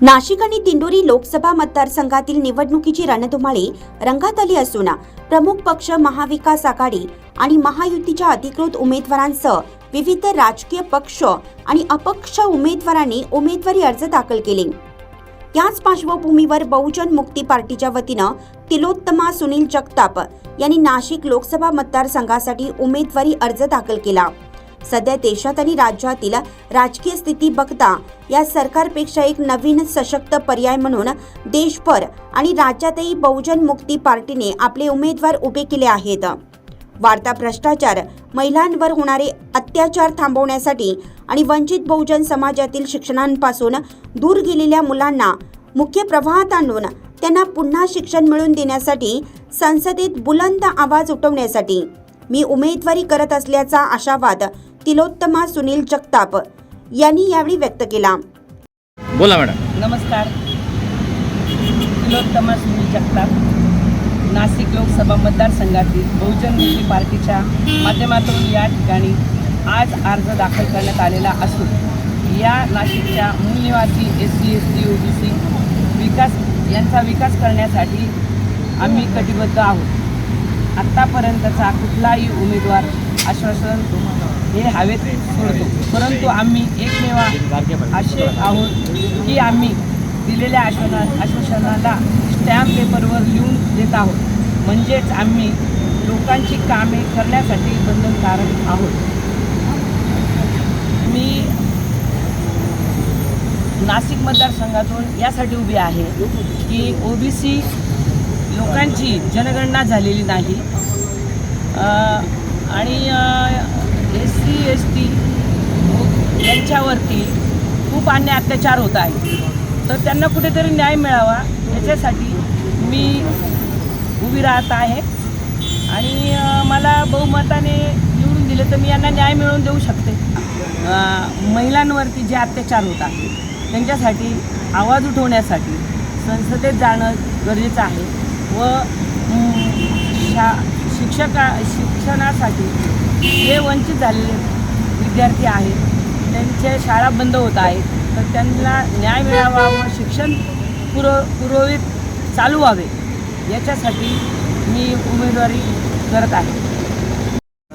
नाशिक आणि दिंडोरी लोकसभा मतदारसंघातील निवडणुकीची रणधुमाळी रंगात आली असून प्रमुख पक्ष महाविकास आघाडी आणि महायुतीच्या अधिकृत उमेदवारांसह विविध राजकीय पक्ष आणि अपक्ष उमेदवारांनी उमेदवारी अर्ज दाखल केले. याच पार्श्वभूमीवर बहुजन मुक्ती पार्टीच्या वतीनं तिलोत्तमा सुनील जगताप यांनी नाशिक लोकसभा मतदारसंघासाठी उमेदवारी अर्ज दाखल केला. सध्या देशात आणि राज्यातील राजकीय स्थिती बघता या सरकारपेक्षा एक नवीन सशक्त पर्याय म्हणून देशभर आणि राज्यातही बहुजन मुक्ती पार्टीने आपले उमेदवार उभे केले आहेत. वाढता भ्रष्टाचार महिलांवर होणारे अत्याचार थांबवण्यासाठी आणि वंचित बहुजन समाजातील शिक्षणांपासून दूर गेलेल्या मुलांना मुख्य प्रवाहात आणून त्यांना पुन्हा शिक्षण मिळवून देण्यासाठी संसदेत बुलंद आवाज उठवण्यासाठी मी उमेदवारी करत असल्याचा आशावाद तिलोत्तमा सुनील जगताप यांनी यावेळी व्यक्त केला. बोला मॅडम. नमस्कार. तिलोत्तमा सुनील जगताप नाशिक लोकसभा मतदारसंघातील बहुजन मुक्ती पार्टीच्या माध्यमातून या ठिकाणी आज अर्ज दाखल करण्यात आलेला असून या नाशिकच्या मूळ निवासी S C S T O B C विकास यांचा विकास करण्यासाठी आम्ही कटिबद्ध आहोत. आत्तापर्यंतचा कुठलाही उमेदवार आश्वासन हे हवेत सोडतो. परंतु आम्ही एकमेव असे आहोत की आम्ही दिलेल्या आश्वाना आश्वासनाला स्टॅम्प पेपरवर लिहून देत आहोत. म्हणजेच आम्ही लोकांची कामे करण्यासाठी बंधनकारक आहोत. मी नाशिक मतदारसंघातून यासाठी उभी आहे की ओबीसी लोकांची जनगणना झालेली नाही. आणि एस सी एस टी यांच्यावरती खूप अन्याय अत्याचार होत आहे तर त्यांना कुठेतरी न्याय मिळावा याच्यासाठी मी उभी राहत आहे. आणि मला बहुमताने निवडून दिले तर मी यांना न्याय मिळवून देऊ शकते. महिलांवरती जे अत्याचार होत आहे त्यांच्यासाठी आवाज उठवण्यासाठी संसदेत जाणं गरजेचं आहे व शा शिक्षका शिक्षणासाठी जे वंचित झालेले विद्यार्थी आहेत त्यांच्या शाळा बंद होत आहेत तर त्यांना न्याय मिळावा व शिक्षण पुरव पुरोहित चालू व्हावे याच्यासाठी मी उमेदवारी करत आहे.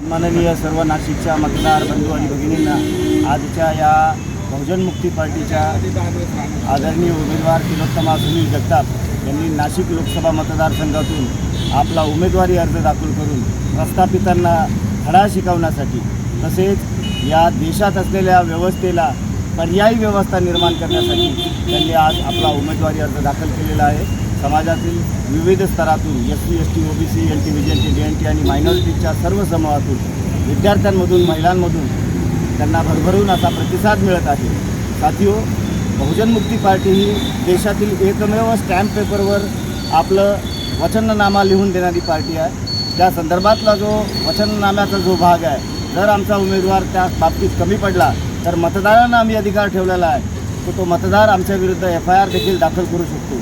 माननीय सर्व नाशिकच्या मतदार बंधू आणि भगिनींना आजच्या या बहुजन मुक्ती पार्टीच्या आदरणीय उमेदवार तिलोत्तमा सुनील जगताप यांनी नाशिक लोकसभा मतदारसंघातून आपला उमेदवारी अर्ज दाखल करून प्रस्थापितांना धडा शिकवण्यासाठी तसेच या देशात असलेल्या व्यवस्थेला पर्यायी व्यवस्था निर्माण करण्यासाठी त्यांनी आज आपला उमेदवारी अर्ज दाखल केलेला आहे. समाजातील विविध स्तरातून S C S T O B C L T V T D N T आणि मायनॉरिटीच्या सर्व समूहातून विद्यार्थ्यांमधून महिलांमधून त्यांना भरभरून असा प्रतिसाद मिळत आहे. साथीओ बहुजन मुक्ती पार्टी ही देशातील एकमेव स्टॅम्प पेपरवर आपलं वचननामा लिहून देणारी पार्टी आहे. त्या संदर्भातला जो वचननाम्याचा जो भाग आहे जर आमचा उमेदवार त्या बाबतीत कमी पडला तर मतदारांना आम्ही अधिकार ठेवलेला आहे. तर तो मतदार आमच्या विरुद्ध एफ आय आर देखील दाखल करू शकतो.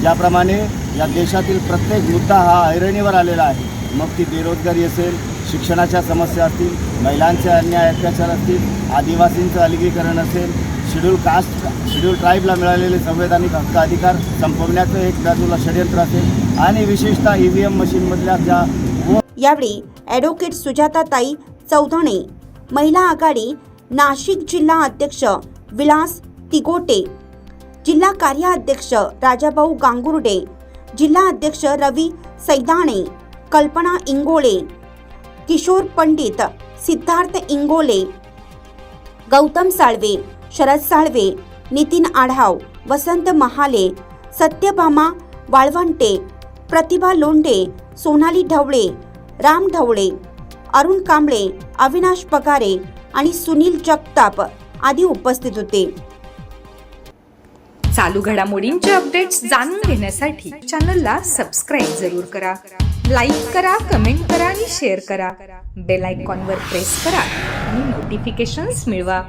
ज्याप्रमाणे या देशातील प्रत्येक मुद्दा हा ऐरणीवर आलेला आहे. मग ती बेरोजगारी असेल शिक्षणाच्या समस्या असतील महिलांचे अन्याय अत्याचार असतील आदिवासींचं अलगीकरण असेल शेड्यूल कास्ट शेड्यूल ट्राईबला मिळालेले संवैधानिक हक्क अधिकार संपवण्याचं एक बाजूला षडयंत्र असेल. आणि विशेषतः ई व्ही एम मशीनमधल्या ज्या यावेळी ॲडव्होकेट सुजाताताई चौधणे महिला आघाडी नाशिक जिल्हा अध्यक्ष विलास तिगोटे जिल्हा कार्याध्यक्ष राजाभाऊ गांगुर्डे जिल्हा अध्यक्ष रवी सैदाणे कल्पना इंगोळे किशोर पंडित सिद्धार्थ इंगोले गौतम साळवे शरद साळवे नितीन आढाव वसंत महाले सत्यभामा वाळवंटे प्रतिभा लोंढे सोनाली ढवळे राम ढवळे अरुण कांबळे अविनाश पगारे आणि सुनील जगताप आदी उपस्थित होते. चालू घडामोडींचे अपडेट्स जाणून घेण्यासाठी चॅनलला सबस्क्राईब जरूर करा. लाईक करा कमेंट करा आणि शेअर करा. बेल आयकॉनवर प्रेस करा आणि नोटिफिकेशन्स मिळवा.